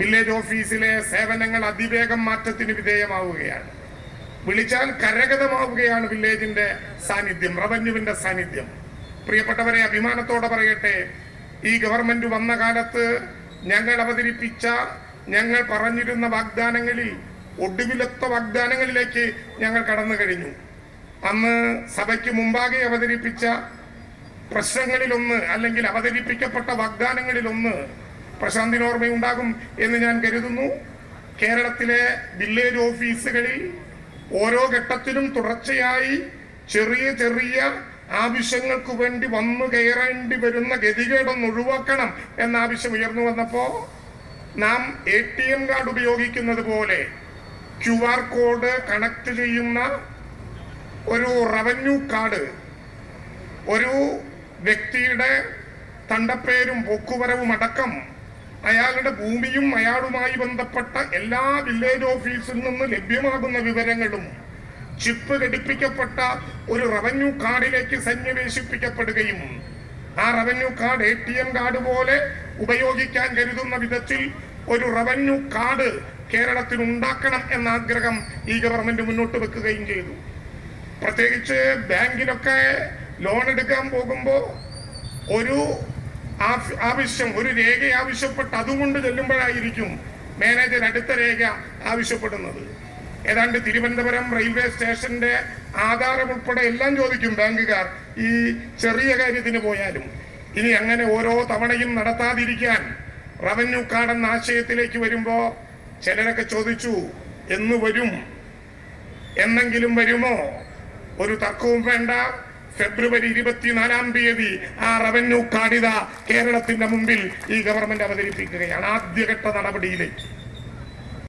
Village ഓഫീസിലെ സേവനങ്ങൾ അതിവേഗം മാറ്റത്തിന് വിധേയമാവുകയാണ്. വിളിച്ചാൽ കരഗതമാവുകയാണ് വില്ലേജിന്റെ സാന്നിധ്യം റവന്യൂവിന്റെ സാന്നിധ്യം. പ്രിയപ്പെട്ടവരെ അഭിമാനത്തോടെ പറയട്ടെ ഈ ഗവൺമെന്റ് വന്ന കാലത്ത് ഞങ്ങൾ അവതരിപ്പിച്ച ഞങ്ങൾ പറഞ്ഞിരുന്ന വാഗ്ദാനങ്ങളിൽ ഒടുവിലത്തെ വാഗ്ദാനങ്ങളിലേക്ക് ഞങ്ങൾ കടന്നു കഴിഞ്ഞു. അന്ന് സഭയ്ക്ക് മുമ്പാകെ അവതരിപ്പിച്ച പ്രശ്നങ്ങളിലൊന്ന് അല്ലെങ്കിൽ അവതരിപ്പിക്കപ്പെട്ട വാഗ്ദാനങ്ങളിലൊന്ന് പ്രശാന്തിന് ഓർമ്മയുണ്ടാകും എന്ന് ഞാൻ കരുതുന്നു. കേരളത്തിലെ വില്ലേജ് ഓഫീസുകളിൽ ഓരോ ഘട്ടത്തിലും തുടർച്ചയായി ചെറിയ ചെറിയ ആവശ്യങ്ങൾക്ക് വേണ്ടി വന്നു കയറേണ്ടി വരുന്ന ഗതികേടൊന്ന് ഒഴിവാക്കണം എന്ന ആവശ്യം ഉയർന്നു വന്നപ്പോ നാം എ ടി എം കാർഡ് ഉപയോഗിക്കുന്നത് പോലെ ക്യു ആർ കോഡ് കണക്ട് ചെയ്യുന്ന ഒരു റവന്യൂ കാർഡ് ഒരു വ്യക്തിയുടെ തണ്ടപ്പേരും പൊക്കുവരവും അടക്കം അയാളുടെ ഭൂമിയും അയാളുമായി ബന്ധപ്പെട്ട എല്ലാ വില്ലേജ് ഓഫീസിൽ നിന്ന് ലഭ്യമാകുന്ന വിവരങ്ങളും ചിപ്പ് ഘടിപ്പിക്കപ്പെട്ട ഒരു റവന്യൂ കാർഡിലേക്ക് സന്നിവേശിപ്പിക്കപ്പെടുകയും ആ revenue card A T M card പോലെ ഉപയോഗിക്കാൻ കരുതുന്ന വിധത്തിൽ ഒരു റവന്യൂ കാർഡ് കേരളത്തിൽ ഉണ്ടാക്കണം എന്ന ആഗ്രഹം ഈ ഗവൺമെന്റ് മുന്നോട്ട് വെക്കുകയും ചെയ്തു. പ്രത്യേകിച്ച് ബാങ്കിലൊക്കെ ലോൺ എടുക്കാൻ പോകുമ്പോൾ ഒരു ആവശ്യം ഒരു രേഖ ആവശ്യപ്പെട്ട് അതുകൊണ്ട് ചെല്ലുമ്പോഴായിരിക്കും മാനേജർ അടുത്ത രേഖ ആവശ്യപ്പെടുന്നത്. ഏതാണ്ട് തിരുവനന്തപുരം റെയിൽവേ സ്റ്റേഷന്റെ ആധാരം ഉൾപ്പെടെ എല്ലാം ചോദിക്കും ബാങ്കുകാർ ഈ ചെറിയ കാര്യത്തിന് പോയാലും. ഇനി അങ്ങനെ ഓരോ തവണയും നടത്താതിരിക്കാൻ റവന്യൂ കാർഡ് എന്ന ആശയത്തിലേക്ക് വരുമ്പോ ചിലരൊക്കെ ചോദിച്ചു എന്ന് വരും? എന്നെങ്കിലും വരുമോ? ഒരു തർക്കവും വേണ്ട. ഫെബ്രുവരി ഇരുപത്തിനാലാം തീയതി ആ റവന്യൂ കാർഡിത കേരളത്തിന്റെ മുമ്പിൽ ഈ ഗവൺമെന്റ് അവതരിപ്പിക്കുകയാണ് ആദ്യഘട്ട നടപടിയിലേക്ക്.